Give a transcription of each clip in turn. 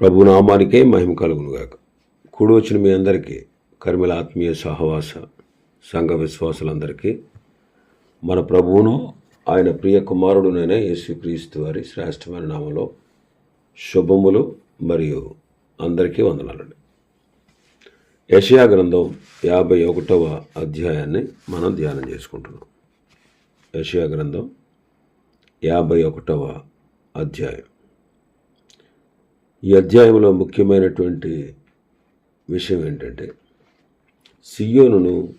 ప్రభు నామానికే మహిమ కలుగునుగాక. కూడి వచ్చిన మీ అందరికీ కర్మిల ఆత్మీయ సహవాస సంఘ విశ్వాసులందరికీ మన ప్రభువును ఆయన ప్రియ కుమారుడునైన యేసుక్రీస్తు వారి శ్రేష్టమైన నామంలో శుభములు మరియు అందరికీ వందనాలండి. యషయా గ్రంథం యాభై ఒకటవ అధ్యాయాన్ని మనం ధ్యానం చేసుకుంటున్నాం. యషయా గ్రంథం యాభై ఒకటవ అధ్యాయం. ఈ అధ్యాయంలో ముఖ్యమైనటువంటి విషయం ఏంటంటే సియోనును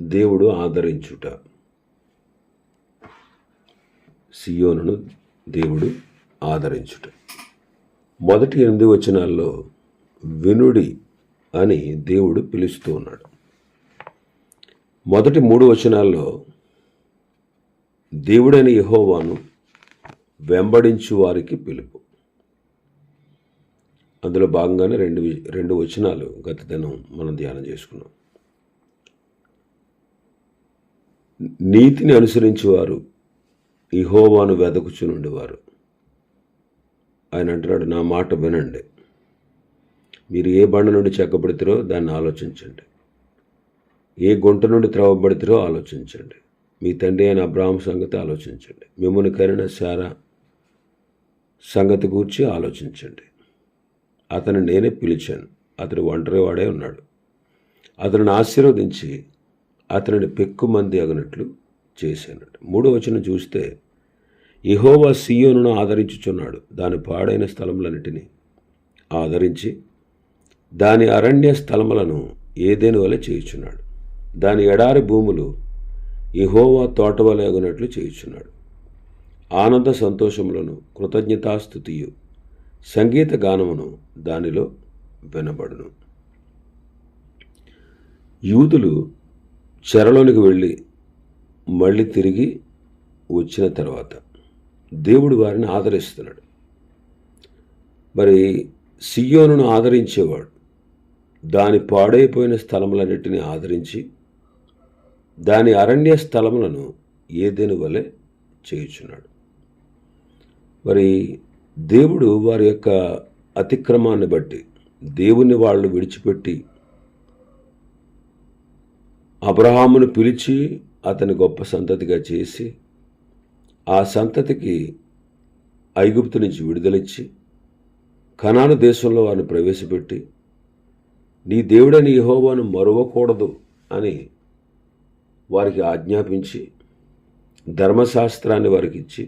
దేవుడు ఆదరించుట. సియోనును దేవుడు ఆదరించుట. మొదటి ఎనిమిది వచనాల్లో వినుడి అని దేవుడు పిలుస్తూ ఉన్నాడు. మొదటి మూడు వచనాల్లో దేవుడని యహోవాను వెంబడించు వారికి పిలుపు. అందులో భాగంగానే రెండు రెండు వచనాలు గత దినం మనం ధ్యానం చేసుకున్నాం. నీతిని అనుసరించేవారు ఇహోవాను వెదకుచునుండేవారు. ఆయన అంటున్నాడు నా మాట వినండి. మీరు ఏ బండ నుండి చెక్కబడితారో దాన్ని ఆలోచించండి. ఏ గుంట నుండి త్రవబడితారో ఆలోచించండి. మీ తండ్రి అయిన అబ్రాహం సంగతి ఆలోచించండి. మిమ్మల్ని కరిన సారా సంగతి గూర్చి ఆలోచించండి. అతను నేనే పిలిచాను. అతడు ఒంటరి వాడే ఉన్నాడు. అతనిని ఆశీర్వదించి అతనిని పెక్కుమంది అగినట్లు చేశాను మూడో వచనం చూస్తే ఇహోవా సియోనును ఆదరించుచున్నాడు. దాని పాడైన స్థలములన్నిటినీ ఆదరించి దాని అరణ్య స్థలములను ఏదేని వలె చేయుచున్నాడు. దాని ఎడారి భూములు ఇహోవా తోట వలె అగునట్లు చేయుచున్నాడు. ఆనంద సంతోషములను కృతజ్ఞతాస్థుతియు సంగీత గానమును దానిలో వినబడును. యూదులు చెరలోనికి వెళ్ళి మళ్ళీ తిరిగి వచ్చిన తర్వాత దేవుడు వారిని ఆదరిస్తున్నాడు. మరి సియోనును ఆదరించేవాడు దాని పాడైపోయిన స్థలములన్నిటిని ఆదరించి దాని అరణ్య స్థలములను ఏదేని వలె చేయుచున్నాడు. మరి దేవుడు వారి యొక్క అతిక్రమాన్ని బట్టి దేవుని వాళ్ళు విడిచిపెట్టి అబ్రహామును పిలిచి అతని గొప్ప సంతతిగా చేసి ఆ సంతతికి ఐగుప్తు నుంచి విడుదలిచ్చి కనాను దేశంలో వారిని ప్రవేశపెట్టి నీ దేవుడని యహోవాను మరువకూడదు అని వారికి ఆజ్ఞాపించి ధర్మశాస్త్రాన్ని వారికి ఇచ్చి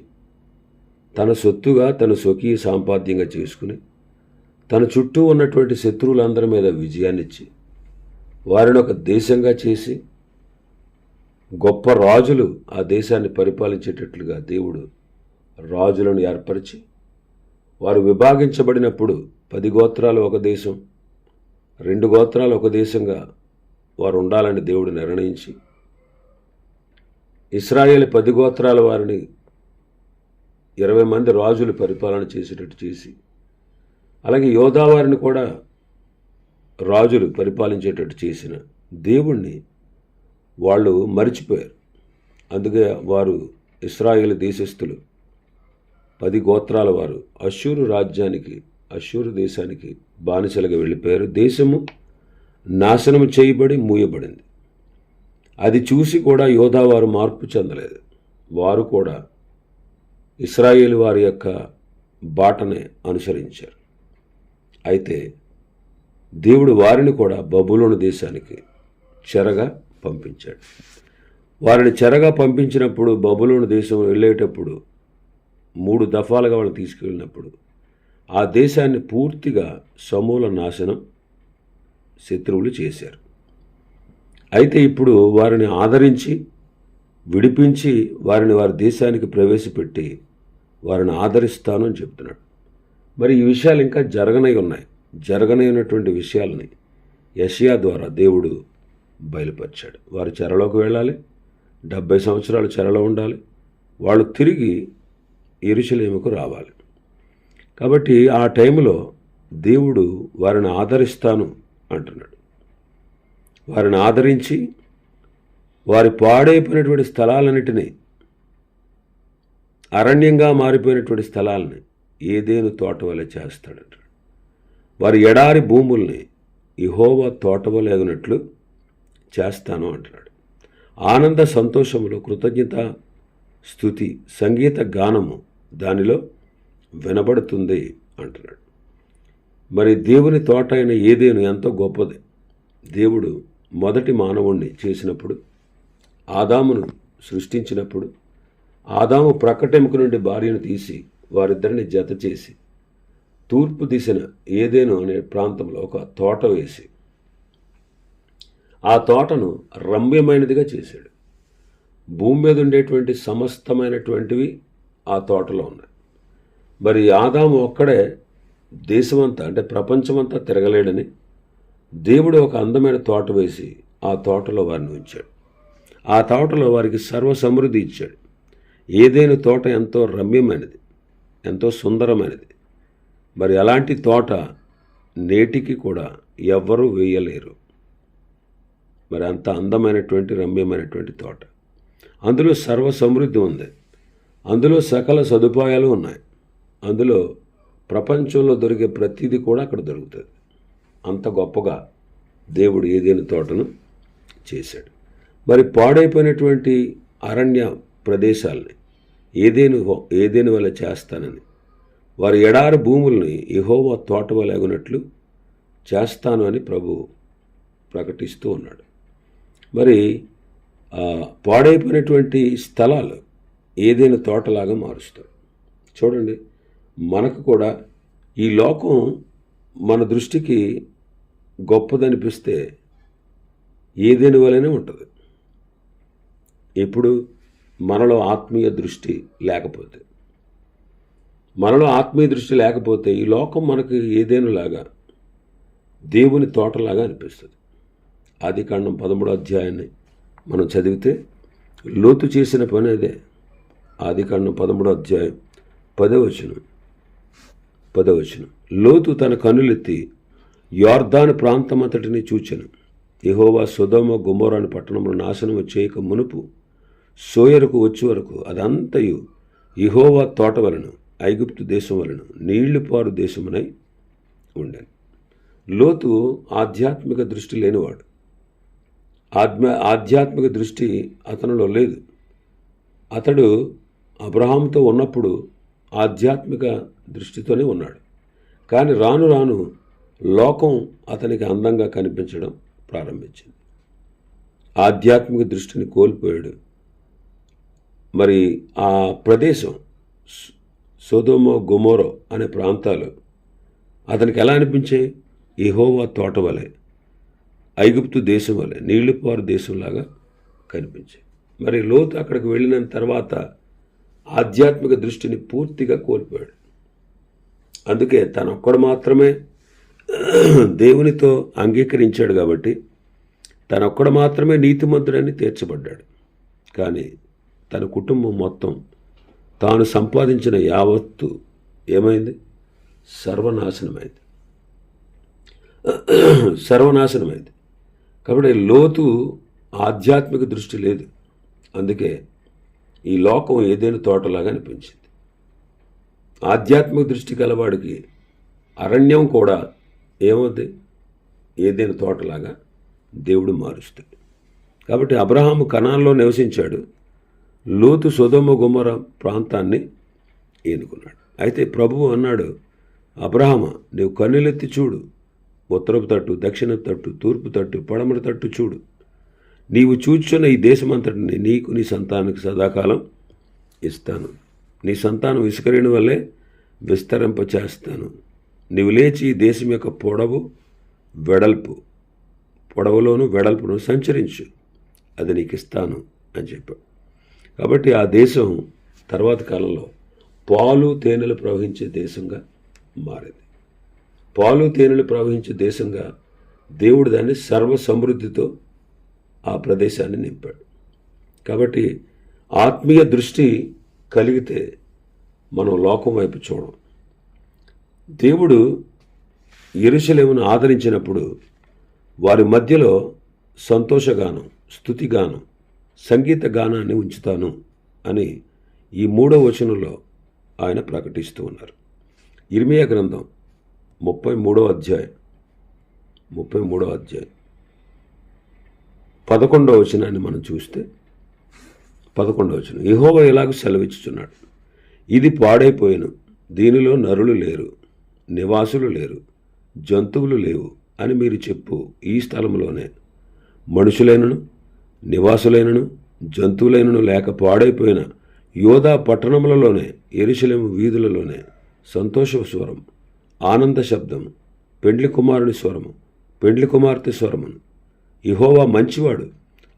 తన సొత్తుగా తన స్వకీయ సాంపాద్యంగా చేసుకుని తన చుట్టూ ఉన్నటువంటి శత్రువులందరి మీద విజయాన్నిచ్చి వారిని ఒక దేశంగా చేసి గొప్ప రాజులు ఆ దేశాన్ని పరిపాలించేటట్లుగా దేవుడు రాజులను ఏర్పరిచి వారు విభాగించబడినప్పుడు పది గోత్రాలు ఒక దేశం రెండు గోత్రాలు ఒక దేశంగా వారు ఉండాలని దేవుడు నిర్ణయించి ఇస్రాయేల్ పది గోత్రాల వారిని ఇరవై మంది రాజులు పరిపాలన చేసేటట్టు చేసి అలాగే యోధావారిని కూడా రాజులు పరిపాలించేటట్టు చేసిన దేవుణ్ణి వాళ్ళు మరిచిపోయారు. అందుకే వారు ఇస్రాయేల్ దేశస్థులు. పది గోత్రాల వారు అశూరు రాజ్యానికి అశూరు దేశానికి బానిసలుగా వెళ్ళిపోయారు. దేశము నాశనం చేయబడి మూయబడింది. అది చూసి కూడా యోధా వారు మార్పు చెందలేదు. వారు కూడా ఇస్రాయేల్ వారి యొక్క బాటనే అనుసరించారు. అయితే దేవుడు వారిని కూడా బబులోని దేశానికి చెరగా పంపించాడు. వారిని చెరగా పంపించినప్పుడు బబులోని దేశం వెళ్ళేటప్పుడు మూడు దఫాలుగా వాళ్ళు తీసుకెళ్ళినప్పుడు ఆ దేశాన్ని పూర్తిగా సమూల నాశనం శత్రువులు చేశారు. అయితే ఇప్పుడు వారిని ఆదరించి విడిపించి వారిని వారి దేశానికి ప్రవేశపెట్టి వారిని ఆదరిస్తాను అని చెప్తున్నాడు. మరి ఈ విషయాలు ఇంకా జరగనై ఉన్నాయి. జరగనైనటువంటి విషయాలని యషియా ద్వారా దేవుడు బయలుపరిచాడు. వారు చెరలోకి వెళ్ళాలి. డెబ్భై సంవత్సరాలు చెరలో ఉండాలి. వాళ్ళు తిరిగి ఎరుసలేముకు రావాలి. కాబట్టి ఆ టైంలో దేవుడు వారిని ఆదరిస్తాను అంటున్నాడు. వారిని ఆదరించి వారి పాడైపోయినటువంటి స్థలాలన్నిటినీ అరణ్యంగా మారిపోయినటువంటి స్థలాలని ఏదేను తోట వలె చేస్తాడంటాడు వారి ఎడారి భూముల్ని ఇహోవా తోట చేస్తాను అంటున్నాడు. ఆనంద సంతోషములు కృతజ్ఞత స్థుతి సంగీత గానము దానిలో వినబడుతుంది అంటున్నాడు. మరి దేవుని తోట అయిన ఏదేను ఎంతో గొప్పది. దేవుడు మొదటి మానవుణ్ణి చేసినప్పుడు ఆదామును సృష్టించినప్పుడు ఆదాము ప్రక్కటెముక నుండి భార్యను తీసి వారిద్దరిని జత చేసి తూర్పు దిశన ఏదేను అనే ప్రాంతంలో ఒక తోట వేసి ఆ తోటను రమ్యమైనదిగా చేశాడు. భూమి మీద ఉండేటువంటి సమస్తమైనటువంటివి ఆ తోటలో ఉన్నాయి. మరి ఆదాము ఒక్కడే దేశమంతా అంటే ప్రపంచమంతా తిరగలేడని దేవుడు ఒక అందమైన తోట వేసి ఆ తోటలో వారిని ఉంచాడు. ఆ తోటలో వారికి సర్వ సమృద్ధి ఇచ్చాడు. ఏదైనా తోట ఎంతో రమ్యమైనది ఎంతో సుందరమైనది. మరి అలాంటి తోట నేటికి కూడా ఎవ్వరూ వేయలేరు. మరి అంత అందమైనటువంటి రమ్యమైనటువంటి తోట. అందులో సర్వ సమృద్ధి ఉంది. అందులో సకల సదుపాయాలు ఉన్నాయి. అందులో ప్రపంచంలో దొరికే ప్రతిదీ కూడా అక్కడ దొరుకుతుంది. అంత గొప్పగా దేవుడు ఏదైనా తోటను చేశాడు. మరి పాడైపోయినటువంటి అరణ్య ప్రదేశాలని ఏదేను ఏదేని వల్ల చేస్తానని. వారి ఎడారి భూముల్ని ఎహోవా తోట వలె చేస్తాను అని ప్రభు ప్రకటిస్తూ ఉన్నాడు. మరి పాడైపోయినటువంటి స్థలాలు ఏదైనా తోటలాగా మారుస్తాడు చూడండి మనకు కూడా ఈ లోకం మన దృష్టికి గొప్పదనిపిస్తే ఏదేని వలనే ఉంటుంది. ఎప్పుడు? మనలో ఆత్మీయ దృష్టి లేకపోతే. మనలో ఆత్మీయ దృష్టి లేకపోతే ఈ లోకం మనకు ఏదేనులాగా దేవుని తోటలాగా అనిపిస్తుంది. ఆది కాండం పదమూడో అధ్యాయాన్ని మనం చదివితే లోతు చేసిన పని అదే. ఆది కాండం పదమూడో అధ్యాయం పదవచనం పదవచనం లోతు తన కన్నులెత్తి యార్దాను ప్రాంతమంతటిని చూచెను. యహోవా సుధమ గుమోరాని పట్టణంలో నాశనం చేయక మునుపు సోయరుకు వచ్చే వరకు అదంతయు ఇహోవా తోట వలను ఐగుప్తు దేశం వలన నీళ్ళు పారు దేశమునై ఉండను. లోతు ఆధ్యాత్మిక దృష్టి లేనివాడు. ఆద్మ ఆధ్యాత్మిక దృష్టి అతనిలో లేదు. అతడు అబ్రహాంతో ఉన్నప్పుడు ఆధ్యాత్మిక దృష్టితోనే ఉన్నాడు. కానీ రాను రాను లోకం అతనికి అందంగా కనిపించడం ప్రారంభించింది. ఆధ్యాత్మిక దృష్టిని కోల్పోయాడు మరి ఆ ప్రదేశం సోదోమో గుమోరో అనే ప్రాంతాలు అతనికి ఎలా అనిపించాయి? ఇహోవా తోట వలె ఐగుప్తు దేశం వలె నీళ్ళుపారు దేశంలాగా కనిపించాయి. మరి లోతు అక్కడికి వెళ్ళిన తర్వాత ఆధ్యాత్మిక దృష్టిని పూర్తిగా కోల్పోయాడు. అందుకే తనొక్కడు మాత్రమే దేవునితో అంగీకరించాడు కాబట్టి తనొక్కడు మాత్రమే నీతిమంతుడని తీర్చబడ్డాడు. కానీ తన కుటుంబం మొత్తం తాను సంపాదించిన యావత్తు ఏమైంది? సర్వనాశనమైంది. సర్వనాశనమైంది. కాబట్టి లోతు ఆధ్యాత్మిక దృష్టి లేదు. అందుకే ఈ లోకం ఏదైనా తోటలాగా అనిపించింది. ఆధ్యాత్మిక దృష్టి గలవాడికి అరణ్యం కూడా ఏమవుద్ది ఏదైనా తోటలాగా దేవుడు మారుస్తాడు కాబట్టి అబ్రహాము కణాల్లో నివసించాడు. లోతు సుధమ గుమర ప్రాంతాన్ని ఏనుకున్నాడు అయితే ప్రభువు అన్నాడు అబ్రహమ నీవు కన్నులెత్తి చూడు. ఉత్తరపు తట్టు దక్షిణ తట్టు తూర్పు తట్టు పడమర తట్టు చూడు. నీవు చూచున్న ఈ దేశమంతటిని నీకు నీ సంతానానికి సదాకాలం ఇస్తాను. నీ సంతానం ఇసుకరేణ వల్లే విస్తరింప చేస్తాను నీవు లేచి ఈ దేశం యొక్క పొడవు వెడల్పు పొడవులోను వెడల్పును సంచరించు. అది నీకు ఇస్తాను అని చెప్పాడు. కాబట్టి ఆ దేశం తర్వాత కాలంలో పాలు తేనెలు ప్రవహించే దేశంగా మారింది. పాలు తేనెలు ప్రవహించే దేశంగా దేవుడు దాన్ని సర్వ సమృద్ధితో ఆ ప్రదేశాన్ని నింపాడు. కాబట్టి ఆత్మీయ దృష్టి కలిగితే మనం లోకం వైపు చూడం దేవుడు ఎరుసలేమును ఆదరించినప్పుడు వారి మధ్యలో సంతోషగానం స్థుతిగానం సంగీత గానాన్ని ఉంచుతాను అని ఈ మూడో వచనంలో ఆయన ప్రకటిస్తూ ఉన్నారు. ఇర్మియా గ్రంథం ముప్పై మూడో అధ్యాయం. ముప్పై మూడో అధ్యాయం. పదకొండవ వచనాన్ని మనం చూస్తే పదకొండవ వచనం. ఇహోవ ఇలాగ సెలవిచ్చుచున్నాడు? ఇది పాడైపోయాను. దీనిలో నరులు లేరు నివాసులు లేరు జంతువులు లేవు అని మీరు చెప్పు ఈ స్థలంలోనే మనుషులైనను? నివాసులైనను జంతువులైనను లేక పాడైపోయిన యోధా పట్టణములలోనే ఎరుశలేము వీధులలోనే సంతోష స్వరం ఆనంద శబ్దం పెండ్లి కుమారుని స్వరము పెండ్లి కుమార్తె స్వరమును. ఇహోవా మంచివాడు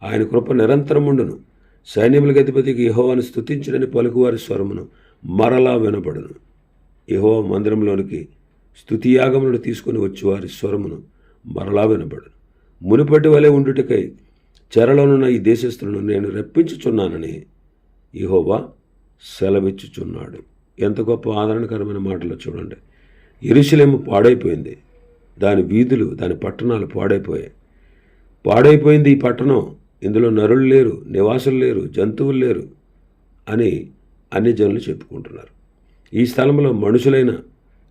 ఆయన కృప నిరంతరముండును సైన్యముల గతిపతికి ఇహోవాను స్థుతించడని పలుకువారి స్వరమును మరలా వినబడును. ఇహోవా మందిరంలోనికి స్థుతియాగములను తీసుకుని వచ్చి వారి స్వరమును మరలా వినబడును. మునుపటి వలె ఉండుటకై చెరలోనున్న ఈ దేశస్థులను నేను రప్పించుచున్నానని ఇహోవా సెలవిచ్చుచున్నాడు. ఎంత గొప్ప ఆదరణకరమైన మాటలో చూడండి. ఎరుశలేము పాడైపోయింది. దాని వీధులు దాని పట్టణాలు పాడైపోయాయి. పాడైపోయింది ఈ పట్టణం. ఇందులో నరులు లేరు నివాసులు లేరు జంతువులు లేరు అని అన్ని జనులు చెప్పుకుంటున్నారు. ఈ స్థలంలో మనుషులైన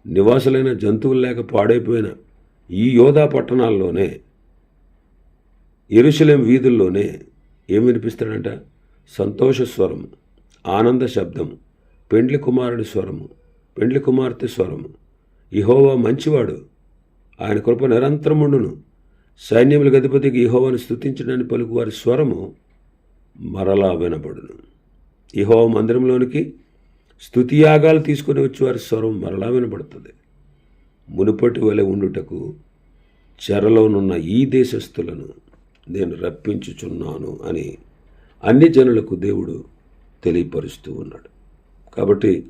నివాసులైన జంతువులు లేక పాడైపోయిన ఈ యోధా పట్టణాల్లోనే ఎరుశలేం వీధుల్లోనే ఏం వినిపిస్తాడంట? సంతోష స్వరము ఆనంద శబ్దము పెండ్లి కుమారుడి స్వరము పెండ్లి కుమార్తె స్వరము. ఇహోవా మంచివాడు ఆయన కృప నిరంతరముండును. సైన్యముల గతిపతికి ఇహోవాను స్తుతించడానికి పలుకు వారి స్వరము మరలా వినబడును. ఇహోవ మందిరంలోనికి స్తుతియాగాలు తీసుకుని వచ్చి వారి స్వరం మరలా వినబడుతుంది. మునుపటి వలె ఉండుటకు చెరలోనున్న ఈ దేశస్థులను నేను రప్పించుచున్నాను అని అన్ని జనులకు దేవుడు తెలియపరుస్తూ ఉన్నాడు. కాబట్టి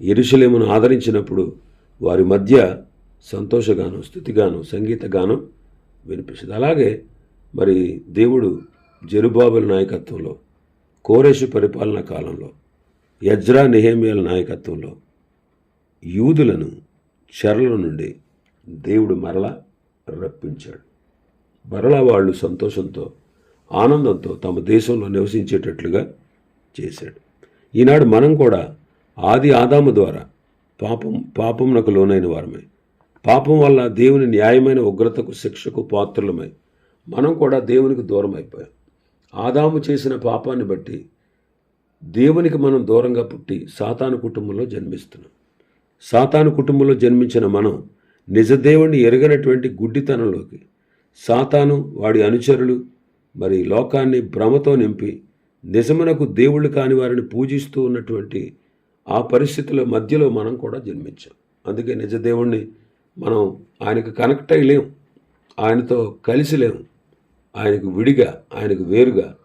ఎరుశలేమును ఆదరించినప్పుడు వారి మధ్య సంతోషగానం స్థుతిగానం సంగీతగానం వినిపిస్తుంది. అలాగే మరి దేవుడు జరుబాబుల నాయకత్వంలో కోరేషు పరిపాలన కాలంలో యజ్రా నెహేమియాల నాయకత్వంలో యూదులను చెరల నుండి దేవుడు మరలా రప్పించాడు. మరలా వాళ్ళు సంతోషంతో ఆనందంతో తమ దేశంలో నివసించేటట్లుగా చేశాడు. ఈనాడు మనం కూడా ఆది ఆదాము ద్వారా పాపం పాపమునకు లోనైన వారమే. పాపం వల్ల దేవుని న్యాయమైన ఉగ్రతకు శిక్షకు పాత్రులమై మనం కూడా దేవునికి దూరం అయిపోయాం ఆదాము చేసిన పాపాన్ని బట్టి దేవునికి మనం దూరంగా పుట్టి సాతాను కుటుంబంలో జన్మిస్తున్నాం. సాతాను కుటుంబంలో జన్మించిన మనం నిజదేవుణ్ణి ఎరగనటువంటి గుడ్డితనంలోకి సాతాను వాడి అనుచరులు మరి లోకాన్ని భ్రమతో నింపి నిజమునకు దేవుళ్ళు కాని వారిని పూజిస్తూ ఉన్నటువంటి ఆ పరిస్థితుల మధ్యలో మనం కూడా జన్మించాం. అందుకే నిజ దేవుణ్ణి మనం ఆయనకు కనెక్ట్ అయ్యలేం ఆయనతో కలిసి లేము ఆయనకు విడిగా ఆయనకు వేరుగా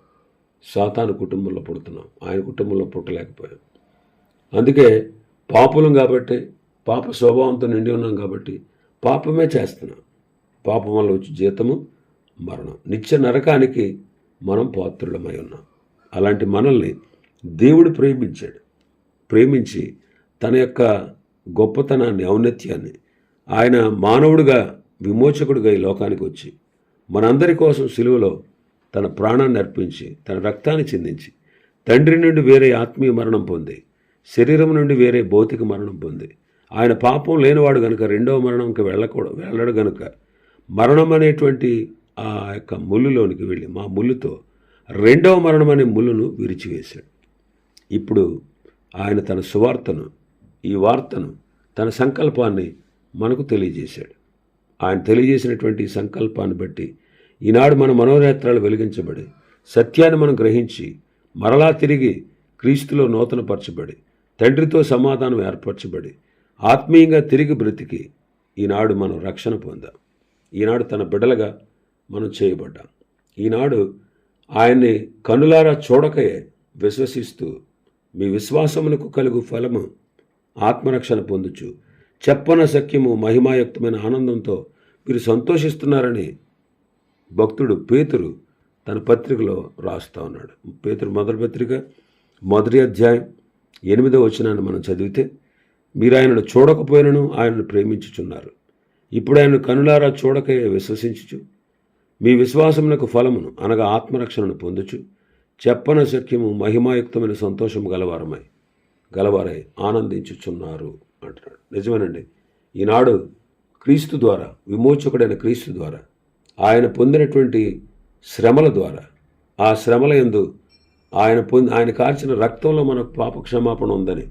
సాతాను కుటుంబంలో పుడుతున్నాం. ఆయన కుటుంబంలో పుట్టలేకపోయాం. అందుకే పాపులం కాబట్టి పాప స్వభావంతో నిండి ఉన్నాం కాబట్టి పాపమే చేస్తున్నాం. పాపం వల్ల వచ్చి జీతము మరణం. నిత్య నరకానికి మనం పాత్రులమై ఉన్నాం. అలాంటి మనల్ని దేవుడు ప్రేమించాడు. ప్రేమించి తన యొక్క గొప్పతనాన్ని ఔన్నత్యాన్ని ఆయన మానవుడిగా విమోచకుడిగా ఈ లోకానికి వచ్చి మనందరి కోసం సిలువలో తన ప్రాణాన్ని అర్పించి తన రక్తాన్ని చెందించి తండ్రి నుండి వేరే ఆత్మీయ మరణం పొంది శరీరం నుండి వేరే భౌతిక మరణం పొంది ఆయన పాపం లేనివాడు గనుక రెండవ మరణంకి వెళ్ళకూడదు వెళ్ళడు గనుక మరణం అనేటువంటి ఆ యొక్క ముళ్ళులోనికి వెళ్ళి మా ముళ్ళుతో రెండవ మరణం అనే ముళ్ళును విరిచివేశాడు. ఇప్పుడు ఆయన తన సువార్తను ఈ వార్తను తన సంకల్పాన్ని మనకు తెలియజేశాడు. ఆయన తెలియజేసినటువంటి సంకల్పాన్ని బట్టి ఈనాడు మన మనోనేత్రాలు వెలిగించబడి సత్యాన్ని మనం గ్రహించి మరలా తిరిగి క్రీస్తులో నూతనపరచబడి తండ్రితో సమాధానం ఏర్పరచబడి ఆత్మీయంగా తిరిగి బ్రతికి ఈనాడు మనం రక్షణ పొందాం. ఈనాడు తన బిడ్డలుగా మనం చేయబడ్డాం. ఈనాడు ఆయన్ని కనులారా చూడకయే విశ్వసిస్తూ మీ విశ్వాసమునకు కలుగు ఫలము ఆత్మరక్షణ పొందుచు. చెప్పన సఖ్యము మహిమాయుక్తమైన ఆనందంతో మీరు సంతోషిస్తున్నారని భక్తుడు పేతురు తన పత్రికలో రాస్తా ఉన్నాడు. పేతురు మొదటి పత్రిక మొదటి అధ్యాయం ఎనిమిదో వచనాన్ని మనం చదివితే మీరు ఆయనను చూడకపోయినను ఆయనను ప్రేమించుచున్నారు. ఇప్పుడు ఆయన కనులారా చూడక విశ్వసించుచు. మీ విశ్వాసమునకు ఫలమును అనగా ఆత్మరక్షణను పొందుచు. చెప్పన శక్యము మహిమాయుక్తమైన సంతోషము గలవారమై గలవారై ఆనందించుచున్నారు అంటున్నాడు. నిజమేనండి. ఈనాడు క్రీస్తు ద్వారా విమోచకుడైన క్రీస్తు ద్వారా ఆయన పొందినటువంటి శ్రమల ద్వారా ఆ శ్రమల ఎందు ఆయన పొంది ఆయన కార్చిన రక్తంలో మనకు పాప క్షమాపణ ఉందని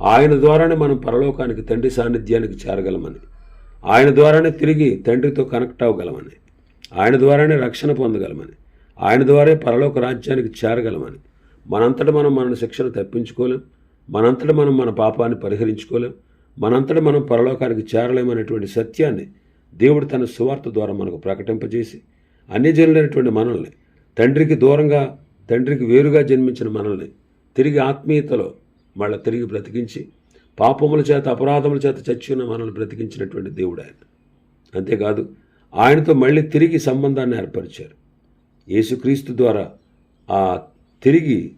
ఆయన ద్వారానే మనం పరలోకానికి తండ్రి సాన్నిధ్యానికి చేరగలమని ఆయన ద్వారానే తిరిగి తండ్రితో కనెక్ట్ అవ్వగలమని. ఆయన ద్వారానే రక్షణ పొందగలమని. ఆయన ద్వారే పరలోక రాజ్యానికి చేరగలమని. మనంతట మనం మన శిక్షను తప్పించుకోలేం. మనంతట మనం మన పాపాన్ని పరిహరించుకోలేం. మనంతట మనం పరలోకానికి చేరలేమనేటువంటి సత్యాన్ని దేవుడు తన సువార్త ద్వారా మనకు ప్రకటింపజేసి అన్యజనులైనటువంటి మనల్ని తండ్రికి దూరంగా తండ్రికి వేరుగా జన్మించిన మనల్ని తిరిగి ఆత్మీయతలో మళ్ళీ తిరిగి బ్రతికించి పాపముల చేత అపరాధముల చేత చచ్చిన మనల్ని బ్రతికించినటువంటి దేవుడు ఆయన అంతేకాదు ఆయనతో మళ్ళీ తిరిగి సంబంధాన్ని ఏర్పరిచారు. యేసుక్రీస్తు ద్వారా ఆ తిరిగి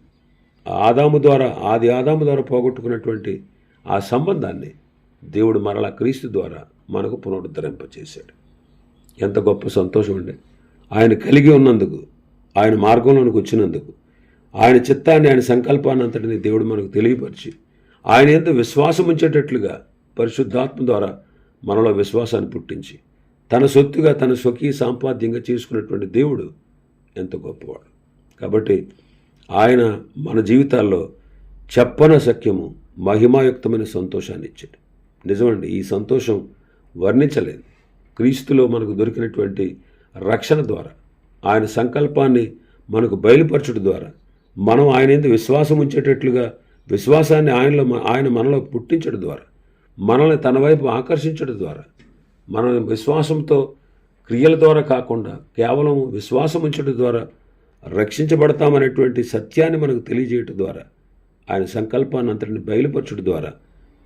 ఆదాము ద్వారా ఆది ఆదాము ద్వారా పోగొట్టుకున్నటువంటి ఆ సంబంధాన్ని దేవుడు మరలా క్రీస్తు ద్వారా మనకు పునరుద్ధరింపచేశాడు. ఎంత గొప్ప సంతోషం అండి. ఆయన కలిగి ఉన్నందుకు ఆయన మార్గంలోనికి వచ్చినందుకు ఆయన చిత్తాన్ని ఆయన సంకల్పాన్ని అంతటిని దేవుడు మనకు తెలియపరిచి ఆయన ఎంత విశ్వాసం ఉంచేటట్లుగా పరిశుద్ధాత్మ ద్వారా మనలో విశ్వాసాన్ని పుట్టించి తన సొత్తుగా తన స్వకీయ సాంపాద్యంగా చేసుకున్నటువంటి దేవుడు ఎంత గొప్పవాడు. కాబట్టి ఆయన మన జీవితాల్లో చెప్పన సఖ్యము మహిమాయుక్తమైన సంతోషాన్ని ఇచ్చాడు. నిజమండి ఈ సంతోషం వర్ణించలేదు. క్రీస్తులో మనకు దొరికినటువంటి రక్షణ ద్వారా ఆయన సంకల్పాన్ని మనకు బయలుపరచడం ద్వారా మనం ఆయన ఎందు విశ్వాసం ఉంచేటట్లుగా విశ్వాసాన్ని ఆయనలో ఆయన మనలో పుట్టించడం ద్వారా మనల్ని తన వైపు ఆకర్షించడం ద్వారా మనల్ని విశ్వాసంతో క్రియల ద్వారా కాకుండా కేవలం విశ్వాసం ఉంచడం ద్వారా రక్షించబడతామనేటువంటి సత్యాన్ని మనకు తెలియజేయటం ద్వారా ఆయన సంకల్పాన్ని అంతటిని బయలుపరచడం ద్వారా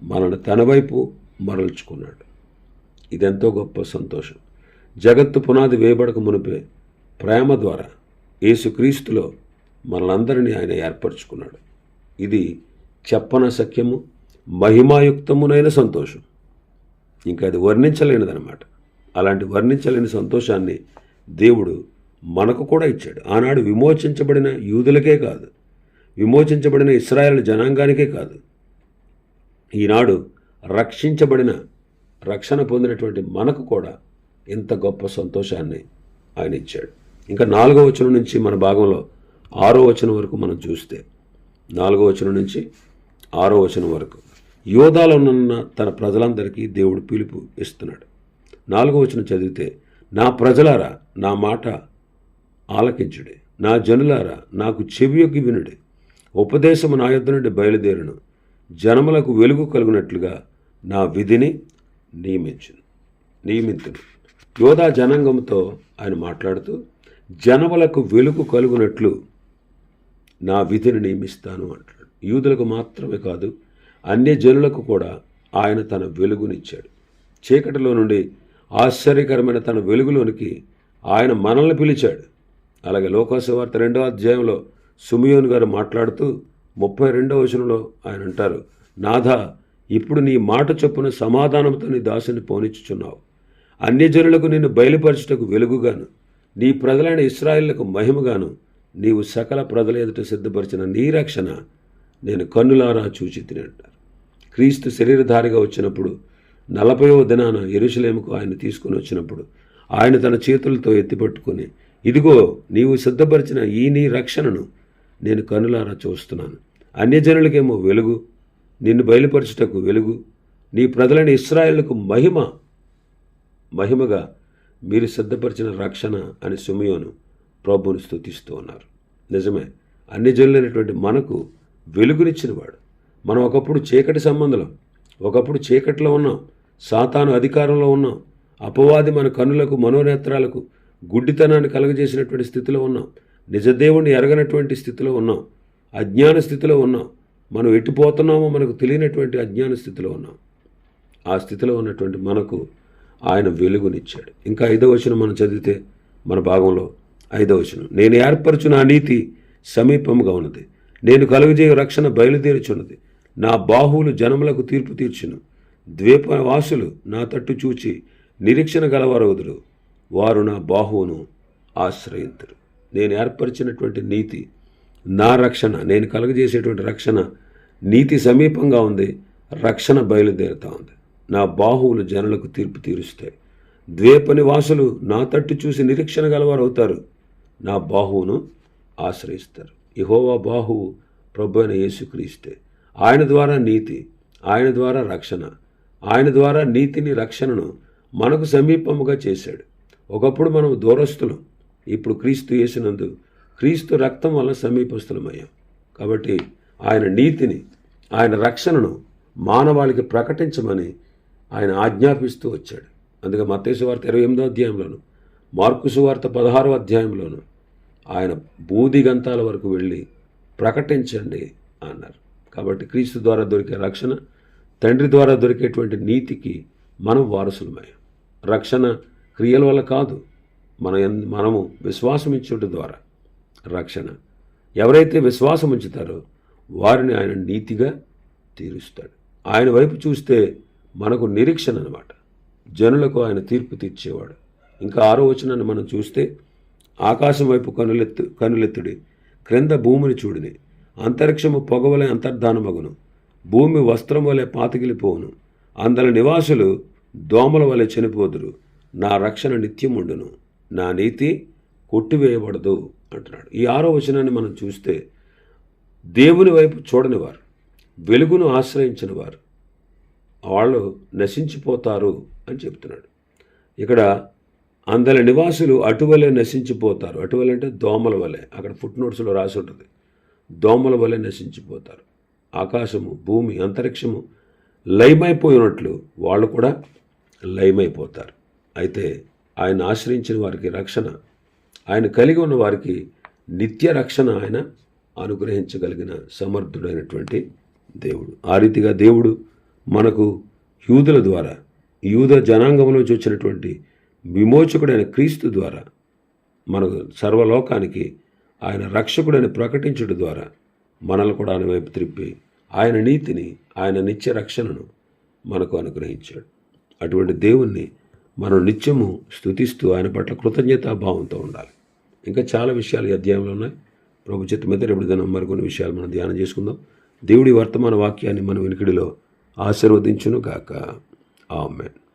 మనల్ని తన వైపు మరల్చుకున్నాడు. ఇదెంతో గొప్ప సంతోషం. జగత్తు పునాది వేయబడక మునిపే ప్రేమ ద్వారా యేసుక్రీస్తులో మనలందరినీ ఆయన ఏర్పరచుకున్నాడు. ఇది చెప్పన సఖ్యము మహిమాయుక్తమునైన సంతోషం. ఇంకా అది వర్ణించలేనిదనమాట అలాంటి వర్ణించలేని సంతోషాన్ని దేవుడు మనకు కూడా ఇచ్చాడు. ఆనాడు విమోచించబడిన యూదులకే కాదు విమోచించబడిన ఇస్రాయల్ జనాంగానికే కాదు. ఈనాడు రక్షించబడిన రక్షణ పొందినటువంటి మనకు కూడా ఇంత గొప్ప సంతోషాన్ని ఆయన ఇచ్చాడు. ఇంకా నాలుగో వచనం నుంచి మన భాగంలో ఆరో వచనం వరకు మనం చూస్తే నాలుగో వచనం నుంచి ఆరో వచనం వరకు. యోధాలో ఉన్న తన ప్రజలందరికీ దేవుడు పిలుపు ఇస్తున్నాడు. నాలుగో వచనం చదివితే నా ప్రజలారా నా మాట ఆలకించుడే. నా జనులారా నాకు చెవియొగ్గి వినుడే. ఉపదేశము నా యొద్ద నుండి బయలుదేరును. జనములకు వెలుగు కలుగునట్లుగా నా విధిని నియమించును. నియమింతును. యోధా జనాంగంతో ఆయన మాట్లాడుతూ జనములకు వెలుగు కలుగునట్లు నా విధిని నియమిస్తాను అంటాడు యూదులకు మాత్రమే కాదు అన్య జనులకు కూడా ఆయన తన వెలుగునిచ్చాడు. చీకటిలో నుండి ఆశ్చర్యకరమైన తన వెలుగులోనికి ఆయన మనల్ని పిలిచాడు. అలాగే లోకాసువార్త రెండవ అధ్యాయంలో సుమియోన్ గారు మాట్లాడుతూ ముప్పై రెండవ వచనంలో ఆయన అంటారు నాథ ఇప్పుడు నీ మాట చొప్పున సమాధానంతో నీ దాసుని పోనిచ్చుచున్నావు. అన్యజనులకు నిన్ను బయలుపరచుటకు వెలుగుగాను నీ ప్రజలైన ఇస్రాయిళ్ళకు మహిమగాను నీవు సకల ప్రజల ఎదుట సిద్ధపరిచిన నీ రక్షణ నేను కన్నులారా చూచి అంటారు. క్రీస్తు శరీరధారిగా వచ్చినప్పుడు నలభైవ దినాన ఎరుశలేముకు ఆయన తీసుకుని వచ్చినప్పుడు ఆయన తన చేతులతో ఎత్తిపట్టుకుని ఇదిగో నీవు సిద్ధపరిచిన ఈ నీ రక్షణను నేను కనులారా చూస్తున్నాను. అన్యజనులకేమో వెలుగు నిన్ను బయలుపరచుటకు వెలుగు నీ ప్రజలైన ఇస్రాయేళ్ళకు మహిమ మహిమగా మీరు సిద్ధపరిచిన రక్షణ అని సుమియోను ప్రభువుని స్థుతిస్తూ ఉన్నారు. నిజమే అన్ని జనులైనటువంటి మనకు వెలుగునిచ్చినవాడు. మనం ఒకప్పుడు చీకటి సంబంధం ఒకప్పుడు చీకటిలో ఉన్నాం సాతాను అధికారంలో ఉన్నాం అపవాది మన కన్నులకు మనోనేత్రాలకు గుడ్డితనాన్ని కలగజేసినటువంటి స్థితిలో ఉన్నాం నిజదేవుణ్ణి ఎరగనటువంటి స్థితిలో ఉన్నాం అజ్ఞాన స్థితిలో ఉన్నాం మనం ఎట్టిపోతున్నామో మనకు తెలియనటువంటి అజ్ఞాన స్థితిలో ఉన్నాం. ఆ స్థితిలో ఉన్నటువంటి మనకు ఆయన వెలుగునిచ్చాడు. ఇంకా ఐదవ వచనం మనం చదివితే మన భాగంలో ఐదవ వచనం. నేను ఏర్పరచు నా నీతి సమీపముగా ఉన్నది. నేను కలుగజేయ రక్షణ బయలుదేరుచున్నది. నా బాహువులు జనములకు తీర్పు తీర్చును. ద్వీపవాసులు నా తట్టు చూచి నిరీక్షణ గలవారవుదురు వారు నా బాహువును ఆశ్రయింతురు. నేను ఏర్పరిచినటువంటి నీతి నా రక్షణ నేను కలుగజేసేటువంటి రక్షణ నీతి సమీపంగా ఉంది. రక్షణ బయలుదేరుతా ఉంది. నా బాహువులు జనులకు తీర్పు తీరుస్తాయి. ద్వీప నివాసులు నా తట్టు చూసి నిరీక్షణ గలవారు అవుతారు. నా బాహువును ఆశ్రయిస్తారు. ఇహోవా బాహువు ప్రభు అయిన యేసుక్రీస్తే. ఆయన ద్వారా నీతి ఆయన ద్వారా రక్షణ ఆయన ద్వారా నీతిని రక్షణను మనకు సమీపముగా చేశాడు. ఒకప్పుడు మనం దూరస్తులం ఇప్పుడు క్రీస్తు చేసినందు క్రీస్తు రక్తం వల్ల సమీపస్తులమయ్యాం కాబట్టి ఆయన నీతిని ఆయన రక్షణను మానవాళికి ప్రకటించమని ఆయన ఆజ్ఞాపిస్తూ వచ్చాడు. అందుకే మత్తేసు వార్త ఇరవై ఎనిమిదో అధ్యాయంలోను మార్కుసు వార్త పదహారో అధ్యాయంలోను ఆయన బూదిగంతాల వరకు వెళ్ళి ప్రకటించండి అన్నారు. కాబట్టి క్రీస్తు ద్వారా దొరికే రక్షణ తండ్రి ద్వారా దొరికేటువంటి నీతికి మనం వారసులమయ్యాం రక్షణ క్రియల వల్ల కాదు మన ఎన్- మనము విశ్వాసం ఇచ్చుట ద్వారా. రక్షణ. ఎవరైతే విశ్వాసం ఉంచుతారో వారిని ఆయన నీతిగా తీరుస్తాడు. ఆయన వైపు చూస్తే మనకు నిరీక్షణ అనమాట జనులకు ఆయన తీర్పు తీర్చేవాడు. ఇంకా ఆరో వచనాన్ని మనం చూస్తే ఆకాశం వైపు కనులెత్తు కనులెత్తుడి. క్రింద భూమిని చూడిని. అంతరిక్షము పొగవలే అంతర్ధానమగును. భూమి వస్త్రం వలె పాతికిలిపోవును. అందల నివాసులు దోమల వలె చనిపోదురు. నా రక్షణ నిత్యముండును. నా నీతి కొట్టివేయబడదు అంటున్నాడు. ఈ ఆరో వచనాన్ని మనం చూస్తే దేవుని వైపు చూడనివారు. వెలుగును ఆశ్రయించిన వారు వాళ్ళు నశించిపోతారు అని చెప్తున్నాడు. ఇక్కడ అందల నివాసులు అటువలే నశించిపోతారు. అటువలే అంటే దోమల వలె. అక్కడ ఫుట్ నోట్స్లో రాసి ఉంటుంది. దోమల వలె నశించిపోతారు. ఆకాశము భూమి అంతరిక్షము లయమైపోయినట్లు వాళ్ళు కూడా లయమైపోతారు. అయితే ఆయన ఆశ్రయించిన వారికి రక్షణ ఆయన కలిగి ఉన్న వారికి నిత్య రక్షణ ఆయన అనుగ్రహించగలిగిన సమర్థుడైనటువంటి దేవుడు. ఆ రీతిగా దేవుడు మనకు యూదుల ద్వారా యూద జనాంగంలో వచ్చినటువంటి విమోచకుడైన క్రీస్తు ద్వారా మనకు సర్వలోకానికి ఆయన రక్షకుడని ప్రకటించడం ద్వారా మనల్ని కూడా ఆయన వైపు త్రిప్పి ఆయన నీతిని ఆయన నిత్య రక్షణను మనకు అనుగ్రహించాడు. అటువంటి దేవుణ్ణి మనం నిత్యము స్తుతిస్తూ ఆయన పట్ల కృతజ్ఞతాభావంతో ఉండాలి. ఇంకా చాలా విషయాలు ఈ అధ్యాయంలో ఉన్నాయి. ప్రభు చిత్త మీద రేపు దినం మరికొన్ని విషయాలు మనం ధ్యానం చేసుకుందాం. దేవుడి వర్తమాన వాక్యాన్ని మన వినికిడిలో ఆశీర్వదించును గాక ఆమెన్.